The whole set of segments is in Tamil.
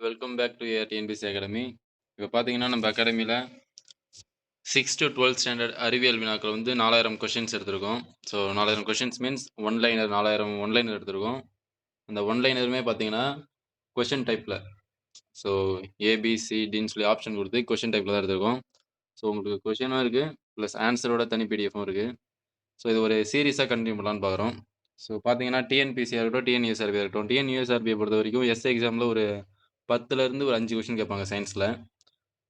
Welcome back to AR TNPSC academy இப்போ பார்த்தீங்கன்னா நம்ம அகாடமியில் சிக்ஸ் டு டுவெல்த் ஸ்டாண்டர்ட் அறிவியல் வினாக்கள் வந்து நாலாயிரம் கொஷின்ஸ் எடுத்திருக்கோம். ஸோ நாலாயிரம் கொஷின்ஸ் மீன்ஸ் ஒன் லைனர் நாலாயிரம் ஒன் லைனர் எடுத்திருக்கோம். அந்த ஒன் லைனருமே பார்த்தீங்கன்னா கொஷின் டைப்பில் ஸோ ஏபிசிடின்னு சொல்லி ஆப்ஷன் கொடுத்து கொஷின் டைப்பில் தான் எடுத்திருக்கோம். ஸோ உங்களுக்கு கொஷினும் இருக்குது ப்ளஸ் ஆன்சரோட தனி பிடிஎஃப்பும் இருக்குது ஸோ இது ஒரு சீரியஸாக கண்டினியூ பண்ணலான்னு பார்க்குறோம் ஸோ பார்த்தீங்கன்னா டிஎன்பிசியாக இருக்கட்டும் டிஎன்யூஎஸ்ஆர்பியாக இருக்கட்டும் டிஎன்யூஎஸ்ஆர்பியை பொறுத்த வரைக்கும் எஸ்ஏ எக்ஸாமில் ஒரு பத்துலேருந்து ஒரு அஞ்சு கொஷின் கேட்பாங்க சயின்ஸில்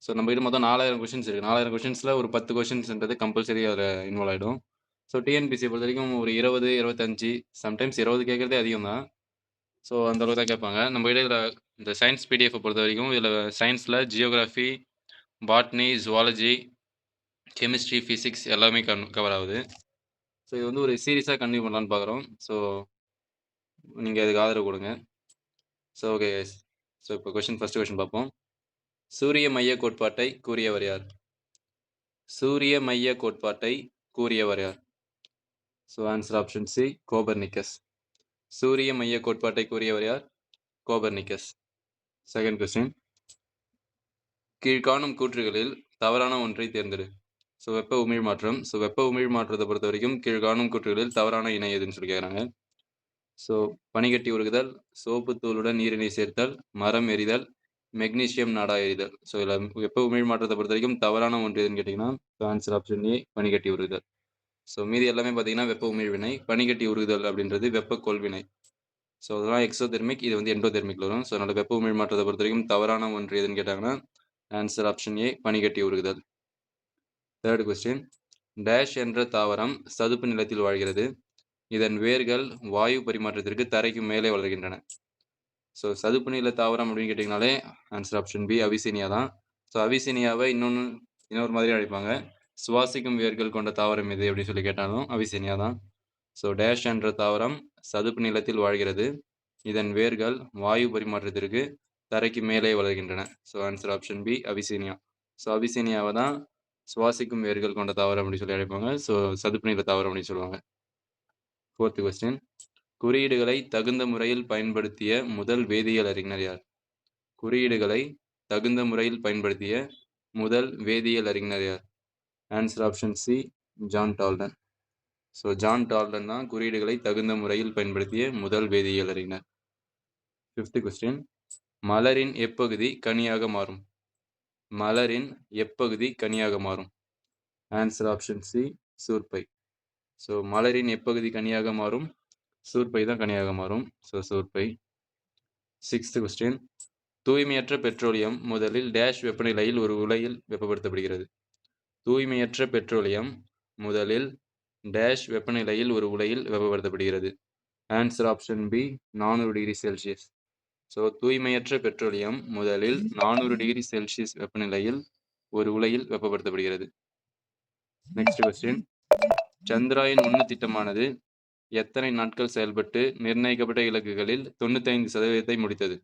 ஸோ நம்ம கிட்ட மொத்தம் நாலாயிரம் கொஷின்ஸ் இருக்குது நாலாயிரம் கொஷின்ஸில் ஒரு பத்து கொஷின்ஸ்ன்றது கம்பல்சரி அதில் இன்வால்வ் ஆகிடும் ஸோ டிஎன்பிசியை பொறுத்த வரைக்கும் ஒரு இருபது இருபத்தஞ்சி சம்டைம்ஸ் இருபது கேட்குறதே அதிகம் தான் ஸோ அந்த அளவுக்கு தான் கேட்பாங்க. நம்ம கிட்ட இதில் இந்த சயின்ஸ் பிடிஎஃப் பொறுத்த வரைக்கும் இதில் சயின்ஸில் geography botany zoology chemistry physics எல்லாமே கன் கவர் ஆகுது. ஸோ இது வந்து ஒரு சீரியஸாக கண்டினியூ பண்ணலான்னு பார்க்குறோம் ஸோ நீங்கள் அதுக்கு ஆதரவு கொடுங்க. ஸோ ஓகே ஸோ இப்போ கொஷின் ஃபர்ஸ்ட் கொஷின் பார்ப்போம். சூரிய மைய கோட்பாட்டை கூறியவர் யார்? சூரிய மைய கோட்பாட்டை கூறியவர் யார்? So answer option C Copernicus சூரிய மைய கோட்பாட்டை கூறியவர் யார்? கோபர்னிக்கஸ் செகண்ட் கொஸ்டின் கீழ்காணும் கூற்றுகளில் தவறான ஒன்றை தேர்ந்தெடு. ஸோ வெப்ப உமிழ் மாற்றம். ஸோ வெப்ப உமிழ் மாற்றத்தை பொறுத்த வரைக்கும் கீழ்காணும் கூற்றுகளில் தவறான இணை எதுன்னு சொல்லி கேட்குறாங்க ஸோ பனிக்கட்டி உருகுதல் சோப்பு தூளுடன் நீரினை சேர்த்தல் மரம் எரிதல் மெக்னீசியம் நாடா எரிதல். ஸோ இதில் வெப்ப உமிழ் மாற்றத்தை பொறுத்த வரைக்கும் தவறான ஒன்று எதுன்னு கேட்டிங்கன்னா ஆன்சர் ஆப்ஷன் ஏ பனிக்கட்டி உருகுதல். ஸோ மீதி எல்லாமே பார்த்தீங்கன்னா வெப்ப உமிழ் வினை பனிக்கட்டி உருகுதல் அப்படின்றது வெப்ப கொள்வினை ஸோ அதெல்லாம் எக்ஸோதெர்மிக் இது வந்து எண்டோதெர்மிக் வரும். ஸோ அதனால் வெப்ப உமிழ் மாற்றத்தை பொறுத்த வரைக்கும் தவறான ஒன்று எதுன்னு கேட்டாங்கன்னா ஆன்சர் ஆப்ஷன் ஏ பனிக்கட்டி உருகுதல். தேர்ட் கொஸ்டின் டேஷ் என்ற தாவரம் சதுப்பு நிலத்தில் வாழ்கிறது. இதன் வேர்கள் வாயு பரிமாற்றத்திற்கு தரைக்கு மேலே வளர்கின்றன. ஸோ சதுப்பு நில தாவரம் அப்படின்னு கேட்டிங்கனாலே ஆன்சர் ஆப்ஷன் பி அவிசீனியா தான். ஸோ அவிசீனியாவை இன்னொன்று இன்னொரு மாதிரி அழைப்பாங்க. சுவாசிக்கும் வேர்கள் கொண்ட தாவரம் எது அப்படின்னு சொல்லி கேட்டாலும் அவிசீனியா தான். ஸோ டேஷ் என்ற தாவரம் சதுப்பு நிலத்தில் வாழ்கிறது. இதன் வேர்கள் வாயு பரிமாற்றத்திற்கு தரைக்கு மேலே வளர்கின்றன. So answer option B Avicennia so அவிசீனியாவை தான் சுவாசிக்கும் வேர்கள் கொண்ட தாவரம் அப்படின்னு சொல்லி அழைப்பாங்க. ஸோ சதுப்பு நில தாவரம் அப்படின்னு சொல்லுவாங்க. ஃபோர்த்து கொஸ்டின் குறியீடுகளை தகுந்த முறையில் பயன்படுத்திய முதல் வேதியியல் அறிஞர் யார்? குறியீடுகளை தகுந்த முறையில் பயன்படுத்திய முதல் வேதியியல் அறிஞர் யார்? Answer option C John Dalton so John Dalton தான் குறியீடுகளை தகுந்த முறையில் பயன்படுத்திய முதல் வேதியியல் அறிஞர். ஃபிஃப்த் கொஸ்டின் மலரின் எப்பகுதி கனியாக மாறும்? மலரின் எப்பகுதி கனியாக மாறும்? ஆன்சர் ஆப்ஷன் சி சூர்பை. ஸோ மலரின் எப்பகுதி கனியாக மாறும்? சூர்பை தான் கனியாக மாறும். ஸோ சூர்பை. சிக்ஸ்த் கொஸ்டின் தூய்மையற்ற பெட்ரோலியம் முதலில் டேஷ் வெப்பநிலையில் ஒரு உலையில் வெப்பப்படுத்தப்படுகிறது. தூய்மையற்ற பெட்ரோலியம் முதலில் டேஷ் வெப்பநிலையில் ஒரு உலையில் வெப்பப்படுத்தப்படுகிறது. ஆன்சர் ஆப்ஷன் பி நானூறு டிகிரி செல்சியஸ் ஸோ தூய்மையற்ற பெட்ரோலியம் முதலில் நானூறு டிகிரி செல்சியஸ் வெப்பநிலையில் ஒரு உலையில் வெப்பப்படுத்தப்படுகிறது. நெக்ஸ்ட் கொஸ்டின் சந்திராயன் ஒன்று திட்டமானது எத்தனை நாட்கள் செயல்பட்டு நிர்ணயிக்கப்பட்ட இலக்குகளில் தொண்ணூத்தைந்து சதவீதத்தை முடித்தது?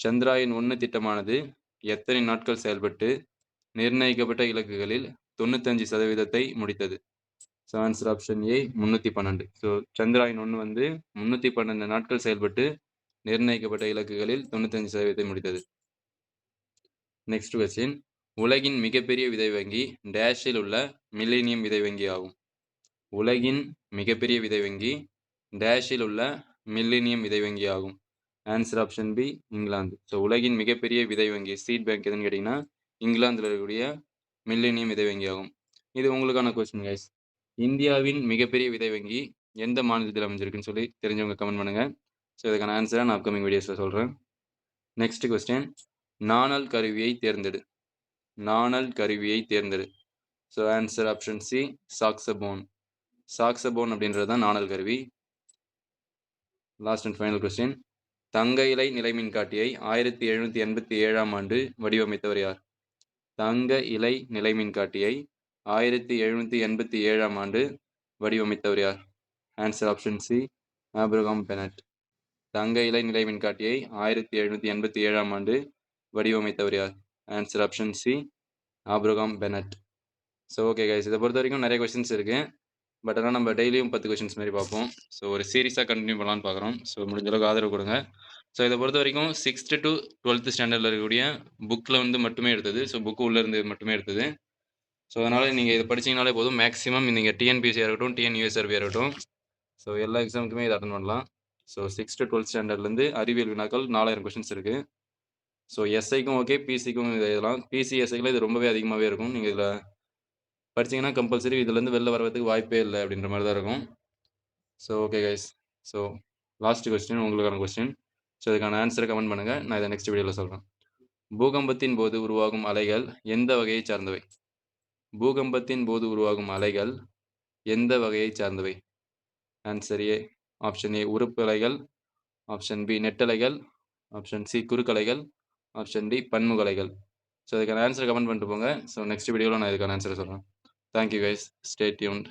சந்திராயன் ஒன்று திட்டமானது எத்தனை நாட்கள் செயல்பட்டு நிர்ணயிக்கப்பட்ட இலக்குகளில் தொண்ணூத்தஞ்சு சதவீதத்தை முடித்தது? ஸோ ஆன்சர் ஆப்ஷன் ஏ முந்நூற்றி பன்னெண்டு. ஸோ சந்திராயன் ஒன்று வந்து முந்நூற்றி பன்னெண்டு நாட்கள் செயல்பட்டு நிர்ணயிக்கப்பட்ட இலக்குகளில் தொண்ணூத்தஞ்சு சதவீதத்தை முடித்தது. நெக்ஸ்ட் கொஸ்டின் உலகின் மிகப்பெரிய விதை வங்கி டேஷில் உள்ள மில்லேனியம் விதை வங்கி ஆகும். உலகின் மிகப்பெரிய விதை வங்கி டேஷில் உள்ள மில்லேனியம் விதை வங்கி ஆகும் ஆன்சர் ஆப்ஷன் பி இங்கிலாந்து. ஸோ உலகின் மிகப்பெரிய விதை வங்கி சீட் பேங்க் எதுன்னு கேட்டிங்கன்னா இங்கிலாந்தில் இருக்கக்கூடிய மில்லேனியம் விதை வங்கி ஆகும் இது உங்களுக்கான கொஸ்டின் கைஸ் இந்தியாவின் மிகப்பெரிய விதை வங்கி எந்த மாநிலத்தில் அமைஞ்சிருக்குன்னு சொல்லி தெரிஞ்சவங்க கமெண்ட் பண்ணுங்கள் ஸோ இதுக்கான ஆன்சரை நான் அப்கமிங் வீடியோஸில் சொல்கிறேன் நெக்ஸ்ட் கொஸ்டின் நாணல் கருவியை தேர்ந்தெடு. நாணல் கருவியை தேர்ந்தெடு. So answer option C saxophone saxophone அப்படின்றது தான் நாணல் கருவி. லாஸ்ட் அண்ட் ஃபைனல் கொஸ்டின் தங்க இலை நிலைமின் காட்டியை ஆயிரத்தி எழுநூற்றி எண்பத்தி ஏழாம் ஆண்டு வடிவமைத்தவர் யார்? தங்க இலை நிலைமின் காட்டியை ஆயிரத்தி எழுநூற்றி எண்பத்தி ஏழாம் ஆண்டு வடிவமைத்தவர் யார்? Answer option C Abraham Bennett தங்க இலை நிலை மின்காட்டியை ஆயிரத்தி எழுநூற்றி எண்பத்தி ஏழாம் ஆண்டு வடிவமைத்தவர் யார்? Answer option C Abraham Bennett so okay guys இதை பொறுத்த வரைக்கும் நிறைய கொஸ்டின்ஸ் இருக்குது பட் ஆனால் நம்ம டெய்லியும் பத்து கொஷின்ஸ் மாதிரி பார்ப்போம் ஸோ ஒரு சீரியஸாக கண்டினியூ பண்ணலான்னு பார்க்குறோம் ஸோ முடிஞ்ச அளவுக்கு ஆதரவு கொடுங்க ஸோ இதை பொறுத்த வரைக்கும் சிக்ஸ்த்து டு டுவெல்த் ஸ்டாண்டர்டில் இருக்கக்கூடிய புக்கில் வந்து மட்டுமே எடுத்தது. ஸோ புக்கு உள்ளேருந்து மட்டுமே எடுத்தது. ஸோ அதனால் நீங்கள் இதை படிச்சிங்கனாலே போதும். மேக்ஸிமம் நீங்கள் டிஎன்பிசியாக இருக்கட்டும், டிஎன்யூஎஸ்ஆர்பியாக இருக்கட்டும். ஸோ எல்லா எக்ஸாமுக்குமே இதை அட்டன் பண்ணலாம். ஸோ 6த் 12த் ஸ்டாண்டர்ட்லேருந்து அறிவியல் வினாக்கள் நாலாயிரம் கொஷின்ஸ் இருக்குது ஸோ எஸ்ஐக்கும் ஓகே, பிசிக்கும் இத எழுதலாம். பிசி, இது ரொம்பவே அதிகமாகவே இருக்கும். நீங்கள் இதில் படிச்சீங்கன்னா கம்பல்சரி இதுலேருந்து வெளில வரதுக்கு வாய்ப்பே இல்லை அப்படின்ற மாதிரி தான் இருக்கும். So okay guys. So last question உங்களுக்கான கொஸ்டின். ஸோ இதுக்கான ஆன்சரை கமெண்ட் பண்ணுங்கள் நான் இதை நெக்ஸ்ட் வீடியோவில் சொல்கிறேன் பூகம்பத்தின் போது உருவாகும் அலைகள் எந்த வகையை சார்ந்தவை? பூகம்பத்தின் போது உருவாகும் அலைகள் எந்த வகையை சார்ந்தவை? Answer A. ஆப்ஷன் ஏ உறுப்பு அலைகள். ஆப்ஷன் பி நெட்டலைகள். ஆப்ஷன் சி குறுக்கலைகள். ஆப்ஷன் டி பன்முகலைகள் ஸோ இதுக்கான ஆன்சர் கமெண்ட் பண்ணிட்டு போங்க. ஸோ நெக்ஸ்ட் வீடியோவில் நான் இதுக்கான ஆன்சரை சொல்கிறேன் thank you guys. Stay tuned.